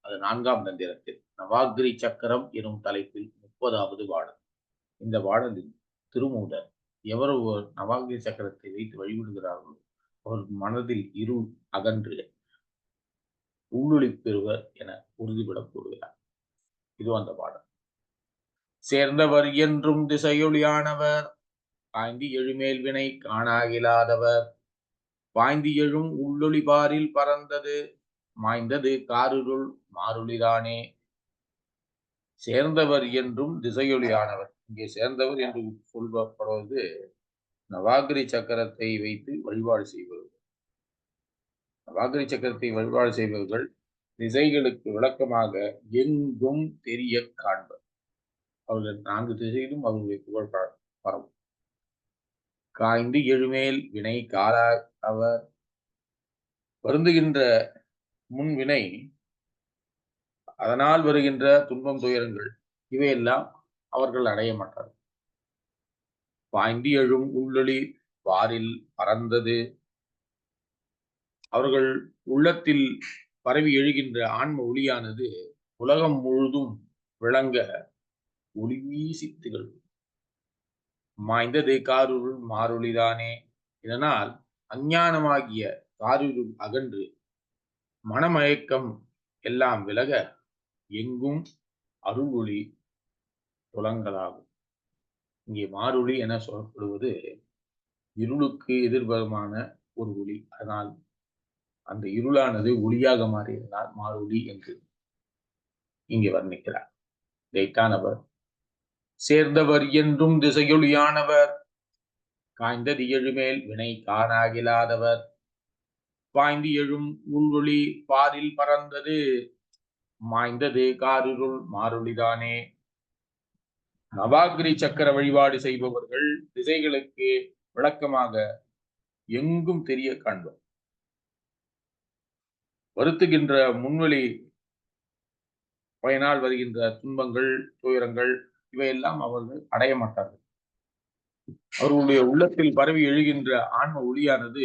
அது நான்காம் தந்திரத்தில். நவாகிரி சக்கரம் எனும் தலைப்பில் முப்பதாவது பாடல். இந்த பாடலில் திருமூலர் எவர் ஒருவர் நவாகிரி சக்கரத்தை வைத்து வழிபடுகிறார்களோ அவர் மனதில் இருள் அகன்று உள்ளொளி பெறுவர் என உறுதிபடக் கூறுகிறார். இது அந்த பாடல். சேர்ந்தவர் என்றும் திசையொளியானவர் பாய்ந்தி எழுமேல் வினை காணாகிலாதவர். பாய்ந்தி எழும் உள்ளொளி பாரில் பறந்தது மாய்ந்தது காருருள் மாருளிதானே. சேர்ந்தவர் என்றும் திசையொலியானவர். இங்கே சேர்ந்தவர் என்று சொல்லப்படுவது நவாகிரி சக்கரத்தை வைத்து வழிபாடு செய்பவர்கள் நவாகிரி சக்கரத்தை வழிபாடு செய்பவர்கள் திசைகளுக்கு விளக்கமாக எங்கும் தெரிய காண்பர். அவர்கள் நான்கு திசையிலும் அவர்களுடைய புகழ் பர- பரவும். காய்ந்து எழுமேல் வினை காலா அவர் வருந்துகின்ற முன்வினை அதனால் வருகின்ற துன்பம் துயரங்கள் இவையெல்லாம் அவர்கள் அடைய மாட்டார்கள். பாய்ந்தி எழும் உள்ளொளி வாரில் பறந்தது. அவர்கள் உள்ளத்தில் பரவி எழுகின்ற ஆன்ம ஒளியானது உலகம் முழுதும் விளங்க ஒளி வீசி திகழும். மாய்ந்தது காருருள் மாருளிதானே. இதனால் அஞ்ஞானமாகிய காரிருள் அகன்று மனமயக்கம் எல்லாம் விலக எங்கும் அருளொளி ஒளி இங்கே மாருளி என சொல்லப்படுவது இருளுக்கு எதிர்பரமான ஒரு ஒளி. அதனால் அந்த இருளானது ஒளியாக மாறியதனால் மாருளி என்று இங்கே வர்ணிக்கிறார். இதைத்தானவர் சேர்ந்தவர் என்றும் திசையொளியானவர் காய்ந்தது எழுமேல் வினை காணாகிலாதவர். பாய்ந்து எழும் உள்வொளி பாரில் பறந்தது. மாய்ந்தது காரிருள் மாருளிதானே. நவாகிரி சக்கர வழிபாடு செய்பவர்கள் திசைகளுக்கு விளக்கமாக எங்கும் தெரிய காண்பர். வருத்துகின்ற முன்வழி பயனால் வருகின்ற துன்பங்கள் துயரங்கள் இவையெல்லாம் அவர்கள் அடைய மாட்டார்கள். அவர்களுடைய உள்ளத்தில் பரவி எழுகின்ற ஆன்ம ஒளியானது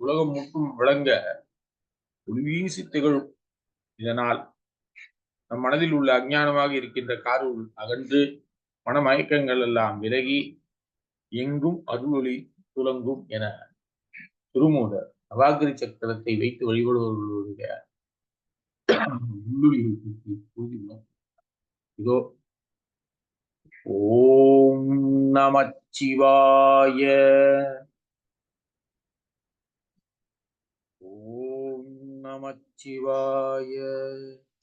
உலகம் முற்றும் விளங்க ஒளிவீசி திகழும். இதனால் நம் மனதில் உள்ள அஞ்ஞானமாக இருக்கின்ற காருள் அகன்று மனமயக்கங்கள் எல்லாம் விலகி எங்கும் அருளொளி துலங்கும் என திருமூலர் நவாகிரி சக்கரத்தை வைத்து வழிபடுபவர்களுடைய இதோ ஓம் நமச்சிவாய ஓம் நமச்சிவாய